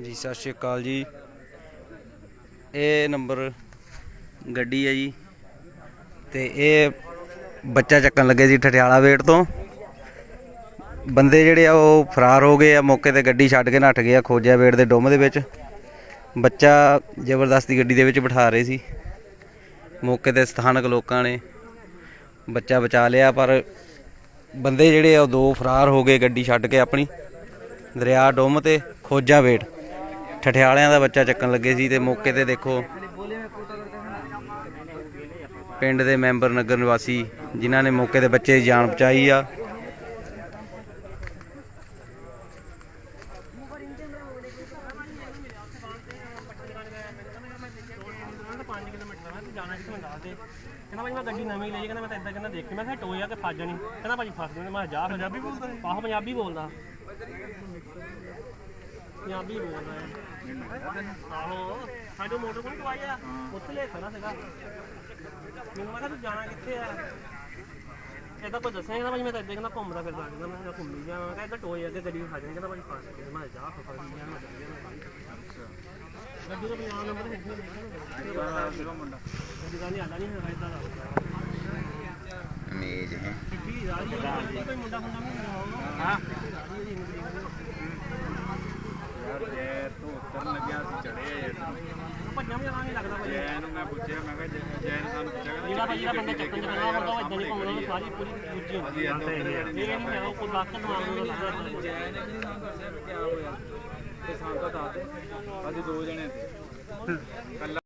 ਹਾਂਜੀ, ਸਤਿ ਸ਼੍ਰੀ ਅਕਾਲ ਜੀ। ਇਹ ਨੰਬਰ ਗੱਡੀ ਹੈ ਜੀ। ਤੇ ਇਹ ਬੱਚਾ ਚੱਕਣ ਲੱਗੇ ਸੀ ਠਠਿਆਲਾ ਵੇਟ ਤੋਂ। ਬੰਦੇ ਜਿਹੜੇ ਆ, ਉਹ ਫਰਾਰ ਹੋ ਗਏ ਆ, ਮੌਕੇ ਤੇ ਗੱਡੀ ਛੱਡ ਕੇ ਨੱਠ ਗਏ ਆ ਖੋਜਿਆ ਵੇਟ ਦੇ ਡੁੰਮ ਦੇ ਵਿੱਚ। ਬੱਚਾ ਜ਼ਬਰਦਸਤੀ ਗੱਡੀ ਦੇ ਵਿੱਚ ਬਿਠਾ ਰਹੇ ਸੀ। ਮੌਕੇ ਤੇ ਸਥਾਨਕ ਲੋਕਾਂ ਨੇ ਬੱਚਾ ਬਚਾ ਲਿਆ, ਪਰ ਬੰਦੇ ਜਿਹੜੇ ਆ, ਉਹ ਦੋ ਫਰਾਰ ਹੋ ਗਏ ਗੱਡੀ ਛੱਡ ਕੇ ਆਪਣੀ। ਦਰਿਆ ਡੁੰਮ ਤੇ ਖੋਜਾ ਵੇਟ। ਠਠਿਆਲਿਆਂ ਦਾ ਬੱਚਾ ਚੱਕਣ ਲੱਗੇ ਸੀ ਤੇ ਮੌਕੇ ਤੇ ਦੇਖੋ ਪਿੰਡ ਦੇ ਮੈਂਬਰ ਨਗਰ ਨਿਵਾਸੀ, ਜਿਨ੍ਹਾਂ ਨੇ ਮੌਕੇ ਤੇ ਬੱਚੇ ਦੀ ਜਾਨ ਬਚਾਈ ਆ। ਕਹਿੰਦਾ ਭਾਈ ਮੈਂ ਗੱਡੀ ਨਵੀਂ ਲਈ ਕਹਿੰਦਾ ਮੈਂ ਤਾਂ ਇਦਾਂ ਕਹਿੰਦਾ ਦੇਖੀ ਮੈਂ ਕਿਹਾ ਟੋਇਆ ਤੇ ਫਸ ਜਾਣੀ ਕਹਿੰਦਾ ਭਾਜੀ ਫਸ ਜਾਣੀ ਮੈਂ ਜਾ ਪੰਜਾਬੀ ਬੋਲਦਾ ਆਹੋ ਪੰਜਾਬੀ ਬੋਲਦਾ। ਪੰਜਾਬੀ ਬੋਲਦਾ ਹੈ। ਆਹੋ ਸਾਡੇ ਮੋਟਰ ਕੋਲ ਟਵਾਈ ਆ। ਉੱਥੇ ਲੈ ਖੜਾ ਸੀਗਾ। ਮੈਨੂੰ ਮੈਂ ਕਿਹਾ ਤੂੰ ਜਾਣਾ ਕਿੱਥੇ ਆ? ਇਹਦਾ ਕੋਈ ਦੱਸਿਆ ਕਹਿੰਦਾ ਭਾਜੀ ਮੈਂ ਤਾਂ ਇਦਾਂ ਕਹਿੰਦਾ ਘੁੰਮਦਾ ਫਿਰਦਾ ਕਹਿੰਦਾ ਮੈਂ ਕਿਹਾ ਘੁੰਮੀ ਜਾ ਮੈਂ ਕਿਹਾ ਇਦਾਂ ਟੋਏ ਅੱਗੇ ਗੱਡੀ ਫਸ ਜਾਣੀ ਕਹਿੰਦਾ ਭਾਜੀ ਫਸ ਗਈ ਮੈਂ ਕਿਹਾ ਜਾ ਫਸ ਗਈ ਜਾ ਮੈਂ ਚੱਲੀ ਗਿਆ। ਗੱਡੀ ਦਾ ਪੰਜਾਬ ਨੰਬਰ ਹੈ ਨਹੀਂ ਗੱਡੀ ਦਾ ਨਹੀਂ ਹੈਗਾ ਇਦਾਂ ਦਾ। ਹੈ? ਕੋਈ ਮੁੰਡਾ ਮੁੰਡਾ ਨਹੀਂ ਹਾਂ ਯਾਰ ਜੈ ਤੋਂ ਉਤਰਨ ਲੱਗਿਆ ਵੀ ਜਾਣਾ ਲੱਗਦਾ ਭਾਜੀ ਜੈ ਨੂੰ ਮੈਂ ਪੁੱਛਿਆ ਮੈਂ ਕਿਹਾ ਜੈ- ਸਾਨੂੰ ਪੁੱਛਿਆ ਜਿਹੜਾ ਭਾਜੀ ਦਾ ਬੰਦਾ ਚੱਕਣ ਚ ਹੁੰਦਾ ਉਹ ਇਦਾਂ ਨਹੀਂ ਘੁੰਮਦਾ ਉਹ ਸਾਰੀ ਪੂਰੀ ਦੂਜੀ ਹੁੰਦੀ ਹੈ ਇਹ ਨਹੀਂ ਹੈਗਾ ਕੋਈ ਲੱਕ ਦਿਮਾਗ ਨੂੰ ਲੱਗਦਾ ਜੈ ਨੇ ਵੀ ਸਾਨੂੰ ਦੱਸਿਆ ਵੀ ਕੀ ਹੋਇਆ ਤੇ ਸਾਨੂੰ ਤਾਂ ਦੱਸ ਦੇ ਅਸੀਂ ਦੋ ਜਣੇ ਸੀ ਕੱਲਾ